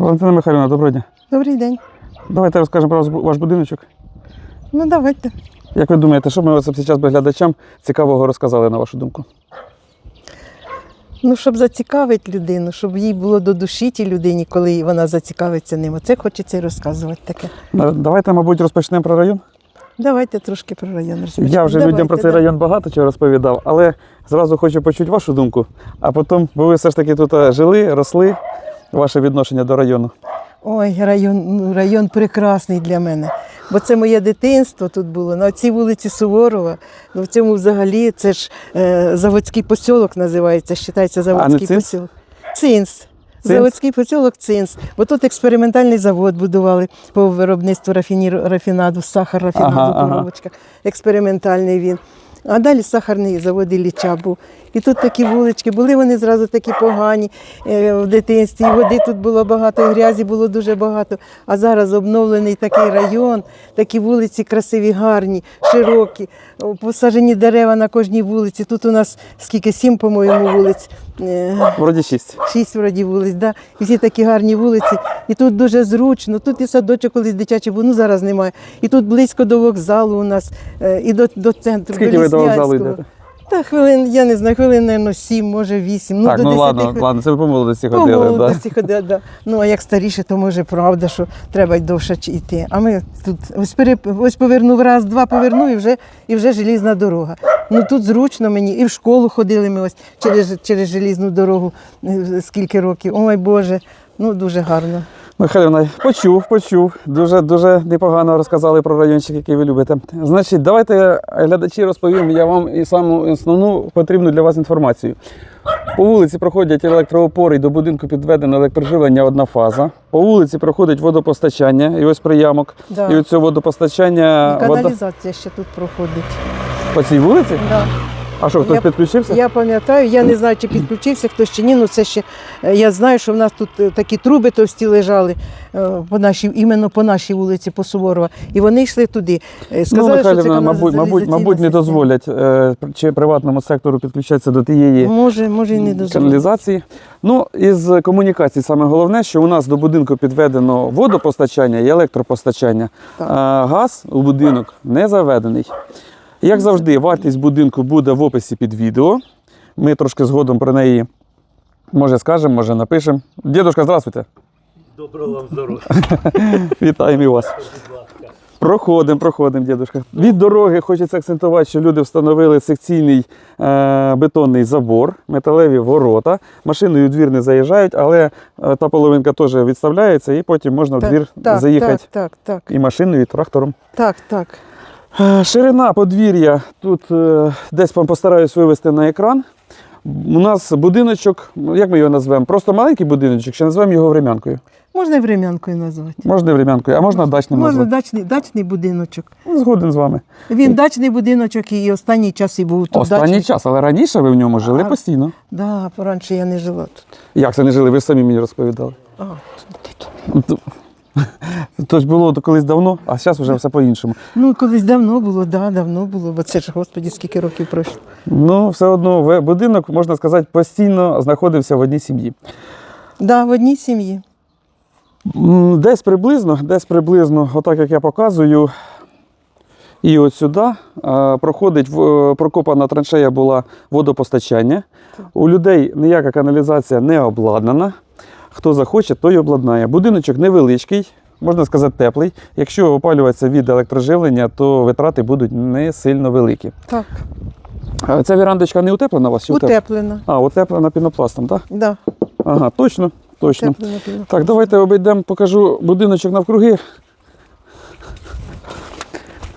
Валентина Михайлівна, доброго дня. Добрий день. Давайте розкажемо про ваш- будиночок. Ну давайте. Як ви думаєте, що ми ось зараз би глядачам цікавого розказали на вашу думку? Ну, щоб зацікавити людину, щоб їй було до душі тій людині, коли вона зацікавиться ним. Оце хочеться і розказувати таке. Давайте, мабуть, розпочнемо про район. Давайте трошки про район розповідати. Я вже людям про цей район багато чого розповідав, але зразу хочу почути вашу думку. А потім, бо ви все ж таки тут е, жили, росли, ваше відношення до району. Ой, район, район прекрасний для мене. Бо це моє дитинство тут було. На цій вулиці Суворова. Ну, в цьому взагалі це ж е, заводський посілок називається, вважається заводський Цинс? посілок. Цинс. Цинс? Заводський посілок Цинс. Бо тут експериментальний завод будували по виробництву рафінір, рафінаду, сахар рафінаду Ага, в ага. Експериментальний він. А далі сахарний завод Ілліча був. І тут такі вулички, були вони зразу такі погані е, в дитинстві. І води тут було багато, і грязі було дуже багато. А зараз обновлений такий район, такі вулиці красиві, гарні, широкі, о, посаджені дерева на кожній вулиці. Тут у нас скільки сім, по-моєму, вулиць. Е, Вроді шість. Шість вроді вулиць, да. і всі такі гарні вулиці. І тут дуже зручно. Тут і садочок колись дитячий був, ну зараз немає. І тут близько до вокзалу у нас, е, і до, до центру. Скільки до ви до вокзалу йдете? Та хвилин, я не знаю, хвилин, мабуть, сім, може вісім. так, до ну 10 ладно, хвилин. ладно, це ви по молодості По ходили. Да? ходили, да. Ну, а як старіше, то може правда, що треба й довше йти. А ми тут ось, пере, ось повернув раз, два повернув і вже, і вже желізна дорога. Ну тут зручно мені. І в школу ходили ми ось через, через желізну дорогу е, скільки років. Ой Боже, ну дуже гарно. Михайлівна, почув, почув. Дуже дуже непогано розказали про райончик, який ви любите. Значить, давайте глядачі розповім я вам і саму основну потрібну для вас інформацію. По вулиці проходять електроопори, і до будинку підведено електроживлення одна фаза. По вулиці проходить водопостачання, і ось приямок. Да. І оце водопостачання І вода... каналізація ще тут проходить. по цій вулиці. Да. А що, хтось Я- підключився? Я пам'ятаю, я не знаю, чи підключився хтось чи ні. Ну це ще е, я знаю, що в нас тут е, такі труби товсті лежали е, по нашій, іменно по нашій вулиці, по Суворова. І вони йшли туди. Е, Ну, Сказали, що це мабуть, мабуть, мабуть, не дозволять чи приватному сектору підключатися до тієї. Може, може, і не дозволять. каналізації. Ну, із комунікацій саме головне, що у нас до будинку підведено водопостачання і електропостачання. Так. А газ у будинок не заведений. Як завжди, вартість будинку буде в описі під відео. Ми трошки згодом про неї може скажемо, може напишемо. Дідушка, здравствуйте. Доброго вам здоров'я. Вітаємо і вас. Проходимо, проходимо, дідушка. Від дороги хочеться акцентувати, що люди встановили секційний е, бетонний забор, металеві ворота. Машиною у двір не заїжджають, але е, та половинка теж відставляється, і потім можна в двір так, заїхати так, так, так, і машиною, і трактором. так, так. Е, Ширина подвір'я тут е, десь вам постараюсь вивести на екран. У нас будиночок, ну, як ми його назвемо? Просто маленький будиночок, чи назвемо його врем'янкою? Можна і врем'янкою назвати. Можна врем'янкою, а можна дачним Можна дачний, дачний будиночок. Згоден з вами. Він дачний будиночок і останній час і був тут. Останній дачний. час, але раніше ви в ньому жили А. постійно. Да, раніше я не жила тут. Як це не жили? Ви ж самі мені розповідали. А, тут, тут. То- То ж було то колись давно, а зараз вже все по-іншому. Ну, колись давно було, да, давно було, бо це ж, господі, скільки років пройшло. Ну, все одно будинок, можна сказати, постійно знаходився в одній сім'ї. Да, в одній сім'ї. Десь приблизно, десь приблизно, отак як я показую. І от сюди е, проходить прокопана траншея була водопостачання. У людей ніяка каналізація не обладнана. Хто захоче, той обладнає. Будиночок невеличкий, можна сказати, теплий. Якщо опалюватися від електроживлення, то витрати будуть не сильно великі. Так, Ця вірандочка не утеплена у вас чи утеплена? утеплена. А, утеплена пінопластом, так? Да, Ага, точно, точно. Так, давайте обійдемо, покажу будиночок навкруги.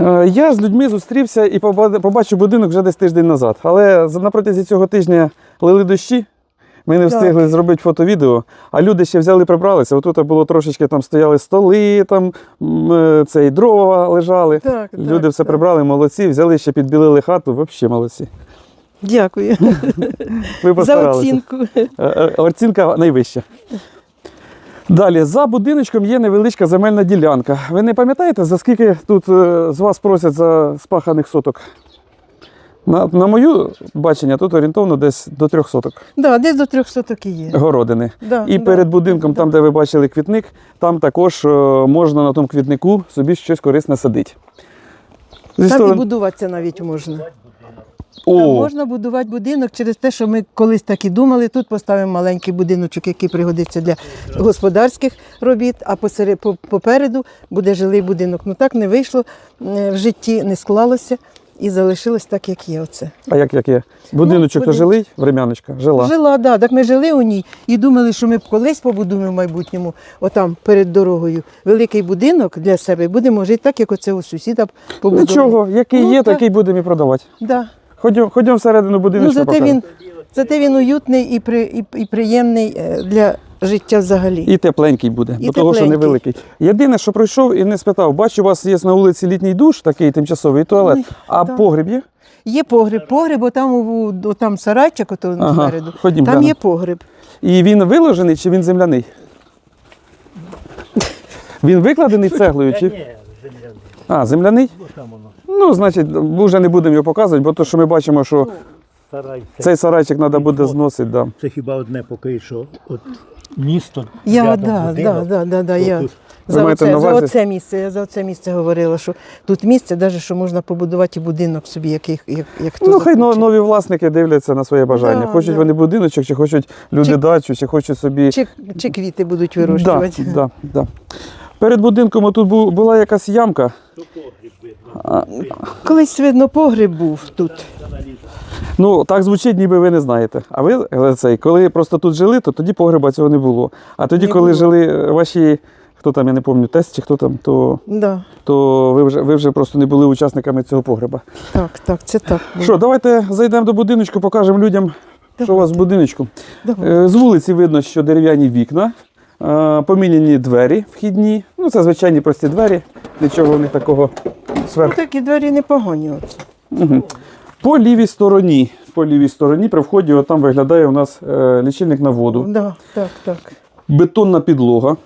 Е, Я з людьми зустрівся і побачив будинок вже десь тиждень назад. Але на протязі цього тижня лили дощі. Ми не Так. встигли зробити фото-відео, а люди ще взяли прибралися. Отут було трошечки там стояли столи, там е, цей дрова лежали. Так, Люди так, все так. прибрали, молодці, взяли ще підбілили хату, взагалі молодці. Дякую Ви за оцінку. Е, е, Оцінка найвища. Далі, за будиночком є невеличка земельна ділянка. Ви не пам'ятаєте, за скільки тут з вас просять за спаханих соток? На, на моє бачення, тут орієнтовно десь до трьох соток Да, десь до трьох соток і є. городини. Да, І да. перед будинком, там, де ви бачили квітник, там також е, можна на тому квітнику собі щось корисне садити. Зі Там і будуватися навіть можна. О, Там можна будувати будинок через те, що ми колись так і думали. Тут поставимо маленький будиночок, який пригодиться для господарських робіт, а посере- по- попереду буде жилий будинок. Ну так не вийшло е, в житті, не склалося і залишилось так, як є. Оце. а як, як є? Будиночок то будиночок. жилий, врем'яночка, жила. Жила, да, так ми жили у ній і думали, що ми колись побудуємо в майбутньому, отам перед дорогою, великий будинок для себе будемо жити так, як оце у сусіда побудували. Нічого, який Ну, є, так. такий будемо і продавати. Да. Ходімо, ходімо всередину Ну, зате він, зате він уютний і, при, і, і приємний е, для життя взагалі. І тепленький буде, І бо того, що невеликий. Єдине, що пройшов і не спитав, бачу, у вас є на вулиці літній душ, такий тимчасовий туалет, Ой, а так. погріб є? Є погреб, погреб, бо там, у- там сарайчик ото Ага, спереду. ходім, там є погреб. І він виложений чи він земляний? Він викладений цеглою чи. ні, земляний. А, земляний? Ну. Ну, значить, вже не будемо його показувати, бо то, що ми бачимо, що Старайся. цей сарайчик треба буде зносити. Да. Це хіба одне поки що. От місто. Я, рядом да, да, будинок, да, да, да, я. тут Ви За маєте оце, на за увазі? оце місце, я за оце місце говорила, що тут місце, навіть що можна побудувати і будинок собі, який, як, як хто Ну, хай но- захоче. нові власники дивляться на своє бажання. Да, хочуть да. вони будиночок, чи хочуть люди Чи- дачу, чи хочуть собі. Чи, чи квіти будуть вирощувати. да, да. Перед будинком тут бу- була якась ямка. погріб. Колись, видно, погреб був тут. Ну, так звучить, ніби ви не знаєте. А ви цей, коли просто тут жили, то тоді погреба цього не було. А тоді, Не коли було. жили е, ваші, хто там, я не пам'ятаю, тест чи хто там, то, Да. то ви, вже, ви вже просто не були учасниками цього погреба. Так, так, це так. було. Що, давайте зайдемо до будиночку, покажемо людям, що у вас в будиночку. Давай. Е, З вулиці видно, що дерев'яні вікна, е, поміняні двері вхідні. Ну, це звичайні прості двері, нічого в них такого Ну, такі двері непогані. Угу. По лівій стороні, по лівій стороні при вході от там виглядає у нас е, лічильник на воду. Да, так, так. Бетонна підлога.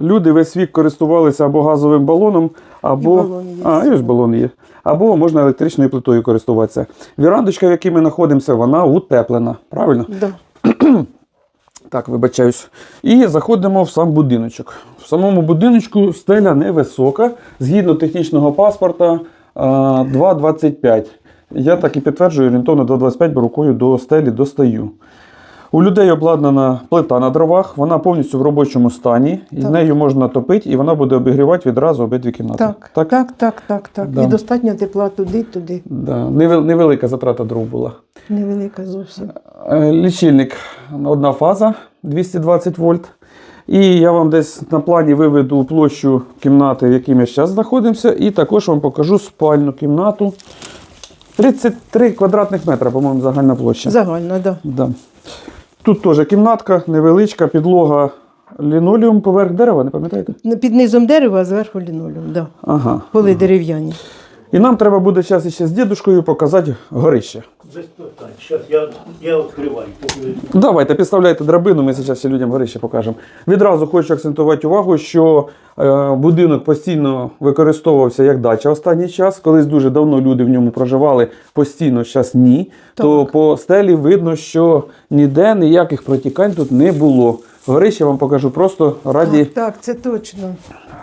Люди весь вік користувалися або газовим балоном, або. балони є. а, і ось балон є. Або можна електричною плитою користуватися. Вірандочка, в якій ми знаходимося, вона утеплена. Правильно? Да. Так, вибачаюсь. І заходимо в сам будиночок. В самому будиночку стеля невисока, згідно технічного паспорта 2,25. Я так і підтверджую, орієнтовно 2,25, бо рукою до стелі достаю. У людей обладнана плита на дровах, вона повністю в робочому стані, і Так. нею можна топити, і вона буде обігрівати відразу обидві кімнати. Так, так, так, так, так, так. Да. І достатньо тепла туди, туди. Да. Невелика затрата дров була. Невелика зовсім. Е, Лічильник одна фаза 220 вольт. І я вам десь на плані виведу площу кімнати, в якій ми зараз знаходимося, і також вам покажу спальну кімнату. 33 квадратних метра, по-моєму, загальна площа. Загальна, так. Да. Да. Тут теж кімнатка, невеличка, підлога лінолеум поверх дерева, не пам'ятаєте? Під низом дерева, а зверху лінолеум. Да. Ага. Поли дерев'яні. І нам треба буде зараз ще з дідушкою показати горище. Без питань. Зараз я, я відкриваю. Давайте підставляйте драбину, ми зараз ще людям горище покажемо. Відразу хочу акцентувати увагу, що е, будинок постійно використовувався як дача останній час. Колись дуже давно люди в ньому проживали, постійно зараз ні. То по стелі видно, що ніде ніяких протікань тут не було. Горище вам покажу просто раді, Так, так, це точно.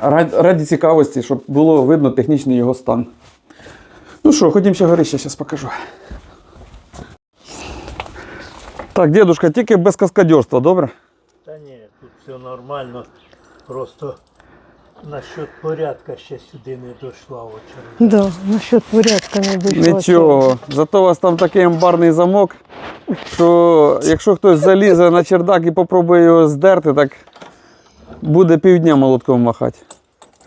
раді, раді цікавості, щоб було видно технічний його стан. Ну що, ходім ще горище, зараз покажу. Так, дедушка, тільки без каскадерства, добре? Та ні, тут все нормально. Просто насчет порядка ще сюди не дійшла очередь. Да, насчет порядка не дійшло. Нічого. Зато у вас там такий амбарний замок, що якщо хтось залізе на чердак і попробує його здерти, так буде півдня молотком махати.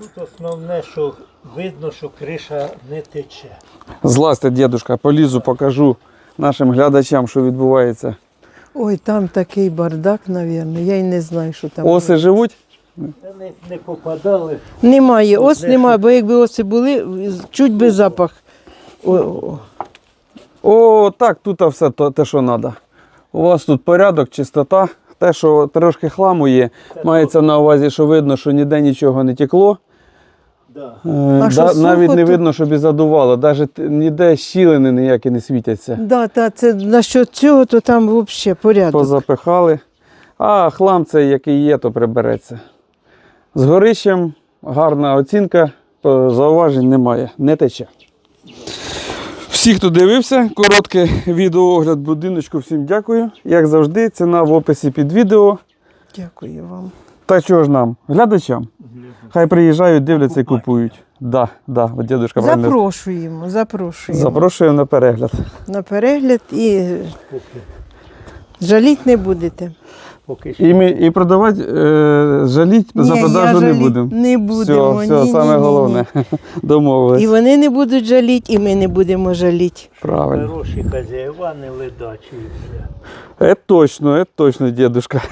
Тут основне, що видно, що криша не тече. Злазьте, дідушка, полізу, покажу нашим глядачам, що відбувається. Ой, там такий бардак, мабуть. Я й не знаю, що там. Оси живуть? Та не, не попадали. Немає, ос немає, бо якби оси були, чуть би запах. О, о. О, так, тут все то, те, що треба. У вас тут порядок, чистота. Те, що трошки хламу є, мається на увазі, що видно, що ніде нічого не текло. Да. Е, що да- сухо, навіть не то- видно, щоб і задувало. Навіть ніде щілини ніякі не світяться. Да, та, це насчет цього, то там взагалі порядок. Позапихали. А хлам цей, який є, то прибереться. З горищем гарна оцінка, по- зауважень немає, не тече. Всі, хто дивився, короткий відеоогляд будиночку, всім дякую. Як завжди, ціна в описі під відео. Дякую вам. Та чого ж нам? Глядачам. Хай приїжджають, дивляться і купують. Да, да, от дідушка правильно. Запрошуємо, запрошуємо Запрошуємо на перегляд. на перегляд і жаліть не будете. І, ми, і продавати е, жаліть за продажу не будемо. Не будемо. Все, все, ні, ні, саме ні, ні. головне. Домовились. І вони не будуть жаліти, і ми не будемо жаліти. Правильно. Хороші хазяїва, не ледачі і все. Це точно, це точно, дідушка.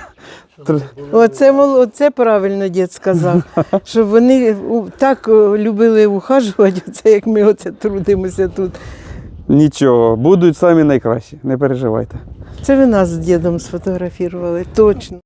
Оце, оце правильно дід сказав, щоб вони так любили ухажувати, оце як ми оце трудимося тут. Нічого, будуть самі найкращі, не переживайте. Це ви нас з дідом сфотографували, точно.